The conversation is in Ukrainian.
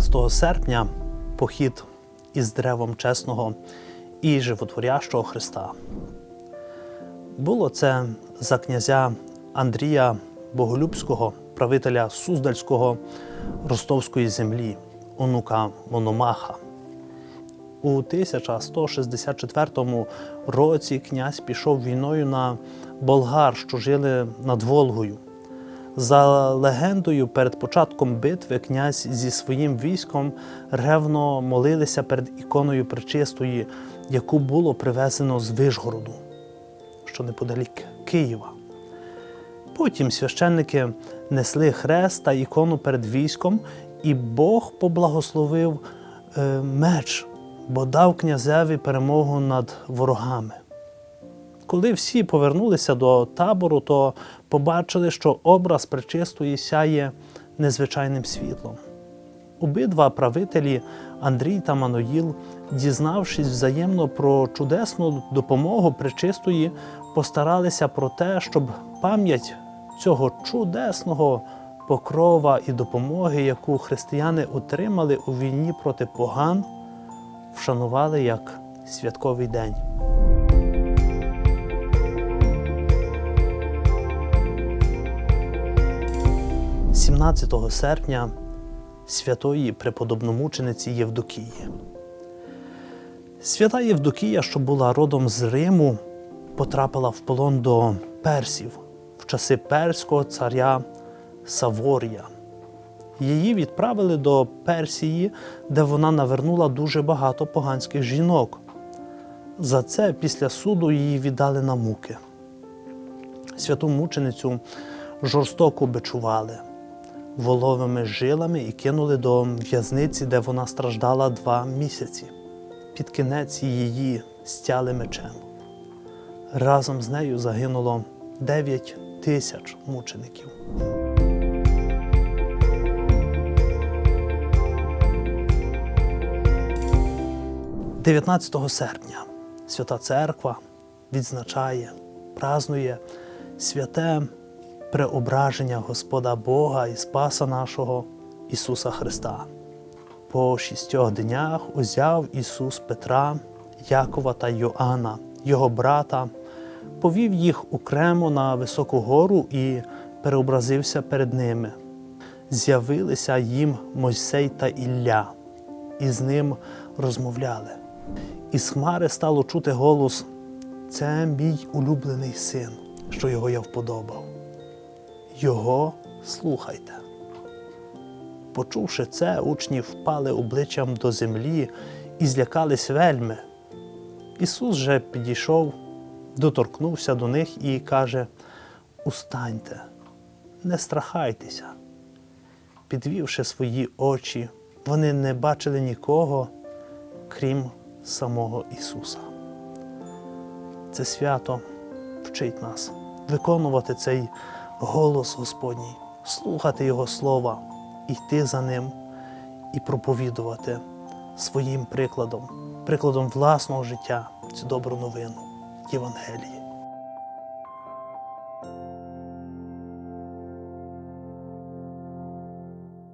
14 серпня похід із древом чесного і животворящого Христа. Було це за князя Андрія Боголюбського, правителя Суздальського Ростовської землі, онука Мономаха. У 1164 році князь пішов війною на болгар, що жили над Волгою. За легендою, перед початком битви князь зі своїм військом ревно молилися перед іконою Пречистої, яку було привезено з Вишгороду, що неподалік Києва. Потім священники несли хрест та ікону перед військом, і Бог поблагословив е, меч, бо дав князеві перемогу над ворогами. Коли всі повернулися до табору, то побачили, що образ пречистої сяє незвичайним світлом. Обидва правителі Андрій та Маноїл, дізнавшись взаємно про чудесну допомогу пречистої, постаралися про те, щоб пам'ять цього чудесного покрова і допомоги, яку християни отримали у війні проти поган, вшанували як святковий день. 17 серпня святої преподобномучениці Євдокії. Свята Євдокія, що була родом з Риму, потрапила в полон до персів в часи перського царя Саворія. Її відправили до Персії, де вона навернула дуже багато поганських жінок. За це після суду її віддали на муки. Святу мученицю жорстоко бичували воловими жилами і кинули до в'язниці, де вона страждала два місяці. Під кінець її стяли мечем. Разом з нею загинуло 9 тисяч мучеників. – 19 серпня Свята Церква відзначає, празнує святе преображення Господа Бога і Спаса нашого Ісуса Христа. По шістьох днях узяв Ісус Петра, Якова та Йоанна, його брата, повів їх окремо на високу гору і переобразився перед ними. З'явилися їм Мойсей та Ілля, і з ним розмовляли. Із хмари стало чути голос: Це мій улюблений син, що його я вподобав. Його слухайте. Почувши це, учні впали обличчям до землі і злякались вельми. Ісус же підійшов, доторкнувся до них і каже: Устаньте, не страхайтеся. Підвівши свої очі, вони не бачили нікого, крім самого Ісуса. Це свято вчить нас виконувати цей голос Господній, слухати Його слова, йти за Ним і проповідувати своїм прикладом, прикладом власного життя цю добру новину Євангелії.